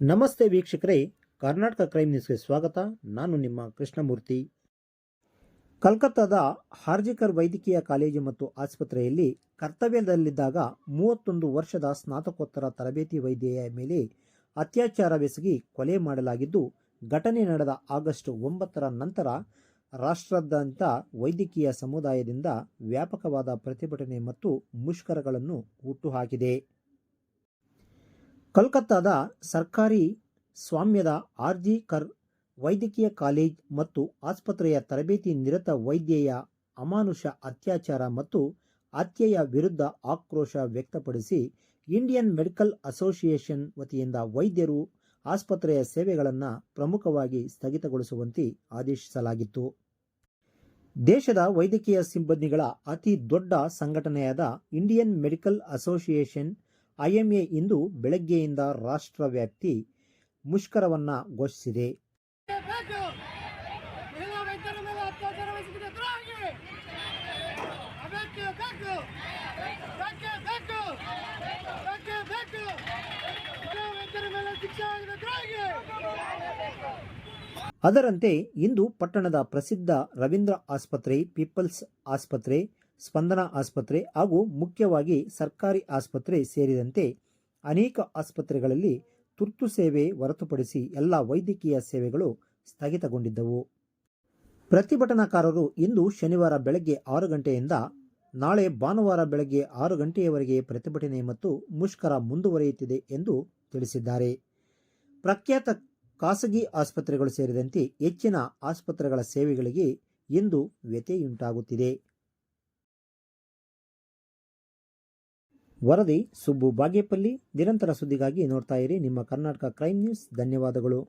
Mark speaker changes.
Speaker 1: ನಮಸ್ತೆ ವೀಕ್ಷಕರೇ, ಕರ್ನಾಟಕ ಕ್ರೈಮ್ ನ್ಯೂಸ್ಗೆ ಸ್ವಾಗತ. ನಾನು ನಿಮ್ಮ ಕೃಷ್ಣಮೂರ್ತಿ. ಕಲ್ಕತ್ತಾದ ಹಾರ್ಜಿಕರ್ ವೈದ್ಯಕೀಯ ಕಾಲೇಜು ಮತ್ತು ಆಸ್ಪತ್ರೆಯಲ್ಲಿ ಕರ್ತವ್ಯದಲ್ಲಿದ್ದಾಗ ಮೂವತ್ತೊಂದು ವರ್ಷದ ಸ್ನಾತಕೋತ್ತರ ತರಬೇತಿ ವೈದ್ಯೆಯ ಮೇಲೆ ಅತ್ಯಾಚಾರವೆಸಗಿ ಕೊಲೆ ಮಾಡಲಾಗಿದ್ದು, ಘಟನೆ ನಡೆದ ಆಗಸ್ಟ್ ಒಂಬತ್ತರ ನಂತರ ರಾಷ್ಟ್ರದಂತ ವೈದ್ಯಕೀಯ ಸಮುದಾಯದಿಂದ ವ್ಯಾಪಕವಾದ ಪ್ರತಿಭಟನೆ ಮತ್ತು ಮುಷ್ಕರಗಳನ್ನು ಹುಟ್ಟುಹಾಕಿದೆ ಕೋಲ್ಕತ್ತಾದ ಸರ್ಕಾರಿ ಸ್ವಾಮ್ಯದ ಆರ್ಜಿ ಕರ್ ವೈದ್ಯಕೀಯ ಕಾಲೇಜ್ ಮತ್ತು ಆಸ್ಪತ್ರೆಯ ತರಬೇತಿ ನಿರತ ವೈದ್ಯೆಯ ಅಮಾನುಷ ಅತ್ಯಾಚಾರ ಮತ್ತು ಹತ್ಯೆಯ ವಿರುದ್ಧ ಆಕ್ರೋಶ ವ್ಯಕ್ತಪಡಿಸಿ ಇಂಡಿಯನ್ ಮೆಡಿಕಲ್ ಅಸೋಸಿಯೇಷನ್ ವತಿಯಿಂದ ವೈದ್ಯರು ಆಸ್ಪತ್ರೆಯ ಸೇವೆಗಳನ್ನು ಪ್ರಮುಖವಾಗಿ ಸ್ಥಗಿತಗೊಳಿಸುವಂತೆ ಆದೇಶಿಸಲಾಗಿತ್ತು. ದೇಶದ ವೈದ್ಯಕೀಯ ಸಿಬ್ಬಂದಿಗಳ ಅತಿ ದೊಡ್ಡ ಸಂಘಟನೆಯಾದ ಇಂಡಿಯನ್ ಮೆಡಿಕಲ್ ಅಸೋಸಿಯೇಷನ್ ಐಎಂಎ ಇಂದು ಬೆಳಗ್ಗೆಯಿಂದ ರಾಷ್ಟ್ರವ್ಯಾಪ್ತಿ ಮುಷ್ಕರವನ್ನ ಘೋಷಿಸಿದೆ. ಅದರಂತೆ ಇಂದು ಪಟ್ಟಣದ ಪ್ರಸಿದ್ಧ ರವೀಂದ್ರ ಆಸ್ಪತ್ರೆ ಪೀಪಲ್ಸ್ ಆಸ್ಪತ್ರೆ ಸ್ಪಂದನ ಆಸ್ಪತ್ರೆ ಹಾಗೂ ಮುಖ್ಯವಾಗಿ ಸರ್ಕಾರಿ ಆಸ್ಪತ್ರೆ ಸೇರಿದಂತೆ ಅನೇಕ ಆಸ್ಪತ್ರೆಗಳಲ್ಲಿ ತುರ್ತು ಸೇವೆ ಹೊರತುಪಡಿಸಿ ಎಲ್ಲ ವೈದ್ಯಕೀಯ ಸೇವೆಗಳು ಸ್ಥಗಿತಗೊಂಡಿದ್ದವು. ಪ್ರತಿಭಟನಾಕಾರರು ಇಂದು ಶನಿವಾರ ಬೆಳಗ್ಗೆ ಆರು ಗಂಟೆಯಿಂದ ನಾಳೆ ಭಾನುವಾರ ಬೆಳಗ್ಗೆ ಆರು ಗಂಟೆಯವರೆಗೆ ಪ್ರತಿಭಟನೆ ಮತ್ತು ಮುಷ್ಕರ ಮುಂದುವರಿಯುತ್ತಿದೆ ಎಂದು ತಿಳಿಸಿದ್ದಾರೆ. ಪ್ರಖ್ಯಾತ ಖಾಸಗಿ ಆಸ್ಪತ್ರೆಗಳು ಸೇರಿದಂತೆ ಹೆಚ್ಚಿನ ಆಸ್ಪತ್ರೆಗಳ ಸೇವೆಗಳಿಗೆ ಇಂದು ವ್ಯತ್ಯಯುಂಟಾಗುತ್ತಿದೆ ವರದಿ ಸುಬ್ಬು ಬಾಗೇಪಲ್ಲಿ. ನಿರಂತರ ಸುದ್ದಿಗಾಗಿ ನೋಡ್ತಾ ಇರಿ. ನಿಮ್ಮ ಕರ್ನಾಟಕ ಕ್ರೈಮ್ ನ್ಯೂಸ್. ಧನ್ಯವಾದಗಳು.